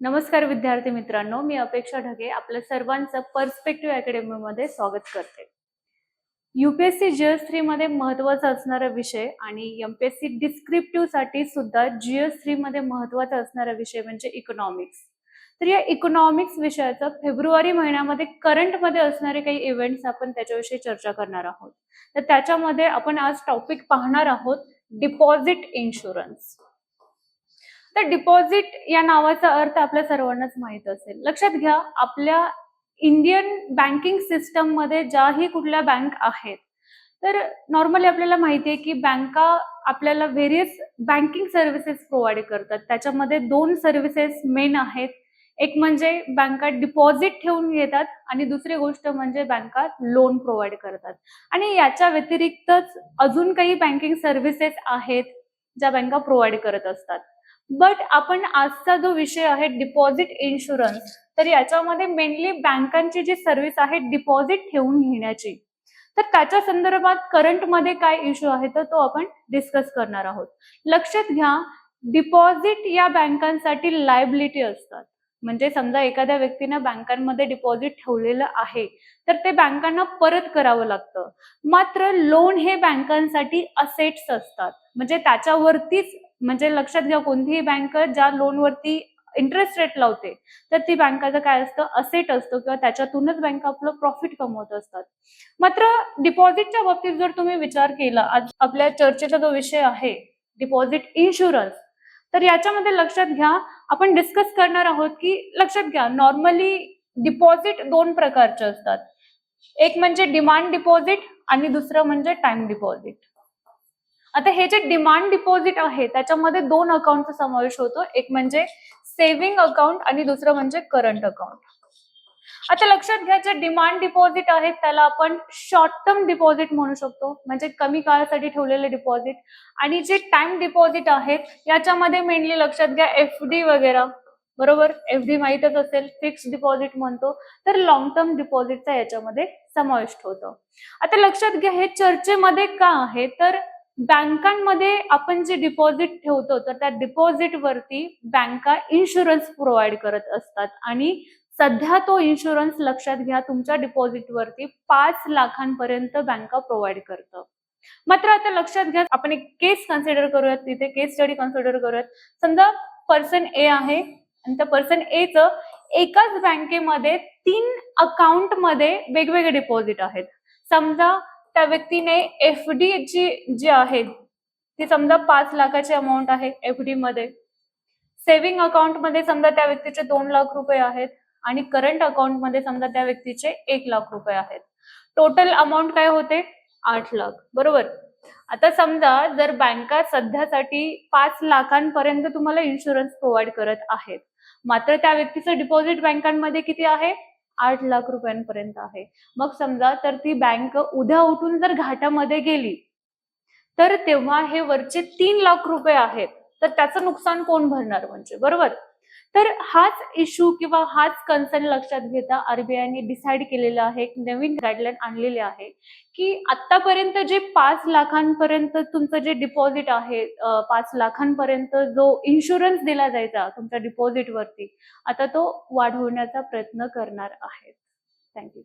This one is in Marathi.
नमस्कार विद्यार्थी मित्रांनो मी अपेक्षा ढगे आपल्या सर्वांचं पर्स्पेक्टिव्ह अकॅडमीमध्ये स्वागत करते. युपीएससी जीएस थ्री मध्ये महत्त्वाचा असणारा विषय आणि एमपीएससी डिस्क्रिप्टिव्हसाठी सुद्धा जीएस थ्री मध्ये महत्त्वाचा असणारा विषय म्हणजे इकॉनॉमिक्स तर या इकॉनॉमिक्स विषयाचा फेब्रुवारी महिन्यामध्ये करंटमध्ये असणारे काही इव्हेंट्स आपण त्याच्याविषयी चर्चा करणार आहोत. तर त्याच्यामध्ये आपण आज टॉपिक पाहणार आहोत डिपॉझिट इन्शुरन्स तर डिपॉझिट या नावाचा अर्थ आपल्या सर्वांनाच माहीत असेल. लक्षात घ्या आपल्या इंडियन बँकिंग सिस्टममध्ये ज्याही कुठल्या बँक आहेत तर नॉर्मली आपल्याला माहिती आहे की बँका आपल्याला व्हेरियस बँकिंग सर्व्हिसेस प्रोव्हाइड करतात. त्याच्यामध्ये दोन सर्व्हिसेस मेन आहेत. एक म्हणजे बँका डिपॉझिट ठेवून घेतात आणि दुसरी गोष्ट म्हणजे बँका लोन प्रोव्हाइड करतात. आणि याच्या व्यतिरिक्तच अजून काही बँकिंग सर्व्हिसेस आहेत ज्या बँका प्रोव्हाइड करत असतात. बट आपण आजचा जो विषय आहे डिपॉझिट इन्शुरन्स तर याच्यामध्ये मेनली बँकांची जी सर्व्हिस आहे डिपॉझिट ठेवून घेण्याची. तर त्याच्या संदर्भात करंटमध्ये काय इश्यू आहे तर तो आपण डिस्कस करणार आहोत. लक्षात घ्या डिपॉझिट या बँकांसाठी लायबिलिटी असतात. म्हणजे समजा एखाद्या व्यक्तीनं बँकांमध्ये डिपॉझिट ठेवलेलं आहे तर ते बँकांना परत करावं लागतं. मात्र लोन हे बँकांसाठी असेट्स असतात. म्हणजे त्याच्यावरतीच म्हणजे लक्षात घ्या कोणतीही बँक ज्या लोनवरती इंटरेस्ट रेट लावते तर ती बँकाचं काय असतं असेट असतं किंवा त्याच्यातूनच बँक आपलं प्रॉफिट कमवत असतात. मात्र डिपॉझिटच्या बाबतीत जर तुम्ही विचार केला आज आपल्या चर्चेचा जो विषय आहे डिपॉझिट इन्शुरन्स तर याच्यामध्ये लक्षात घ्या आपण डिस्कस करणार आहोत की लक्षात घ्या नॉर्मली डिपॉझिट दोन प्रकारचे असतात. एक म्हणजे डिमांड डिपॉझिट आणि दुसरं म्हणजे टाइम डिपॉझिट आता हे जे डिमांड डिपॉझिट आहे त्याच्यामध्ये दोन अकाउंटचा समावेश होतो. एक म्हणजे सेव्हिंग अकाउंट आणि दुसरं म्हणजे करंट अकाउंट आता लक्षात घ्या जे डिमांड डिपॉझिट आहेत त्याला आपण शॉर्ट टर्म डिपॉझिट म्हणू शकतो. म्हणजे कमी काळासाठी ठेवलेले डिपॉझिट आणि जे टाइम डिपॉझिट आहेत याच्यामध्ये मेनली लक्षात घ्या एफ डी वगैरे. बरोबर? एफ डी माहीतच असेल फिक्स डिपॉझिट म्हणतो. तर लॉंग टर्म डिपॉझिटचा याच्यामध्ये समाविष्ट होतं. आता लक्षात घ्या हे चर्चेमध्ये का आहे? तर बँकांमध्ये आपण जे डिपॉझिट ठेवतो तर त्या डिपॉझिट वरती बँका इन्शुरन्स प्रोव्हाइड करत असतात. आणि सध्या तो इन्शुरन्स लक्षात घ्या तुमच्या डिपॉझिट वरती पाच लाखांपर्यंत बँका प्रोव्हाइड करतं. मात्र आता लक्षात घ्या आपण एक केस कन्सिडर करूयात तिथे केस स्टडी कन्सिडर करूयात. समजा पर्सन ए आहे आणि त्या पर्सन एच एकाच बँकेमध्ये तीन अकाउंटमध्ये वेगवेगळे डिपॉझिट आहेत. समजा त्या व्यक्तीने एफ डी ची जी आहे ती समजा पाच लाखाची अमाऊंट आहे एफ डी मध्ये. सेव्हिंग अकाउंटमध्ये समजा त्या व्यक्तीचे दोन लाख रुपये आहेत आणि करंट अकाउंटमध्ये समजा त्या व्यक्तीचे एक लाख रुपये आहेत. टोटल अमाऊंट काय होते? आठ लाख. बरोबर? आता समजा जर बँका सध्यासाठी पाच लाखांपर्यंत तुम्हाला इन्शुरन्स प्रोव्हाइड करत आहेत मात्र त्या व्यक्तीचं डिपॉझिट बँकांमध्ये किती आहे? आठ लाख रुपयांपर्यंत आहे. मग समजा तर ती बँक उद्या उठून जर घाटामध्ये गेली तर तेव्हा हे वरचे तीन लाख रुपये आहेत. तर त्याचं नुकसान कोण भरणार म्हणजे? बरोबर? तर हाच इश्यू किंवा हाच कन्सर्न लक्षात घेता आरबीआयने डिसाईड केलेला आहे एक नवीन गाईडलाईन आणलेले आहे की आतापर्यंत जे पाच लाखांपर्यंत तुमचं जे डिपॉझिट आहे पाच लाखांपर्यंत जो इन्शुरन्स दिला जायचा तुमच्या डिपॉझिट वरती आता तो वाढवण्याचा प्रयत्न करणार आहेत. थँक्यू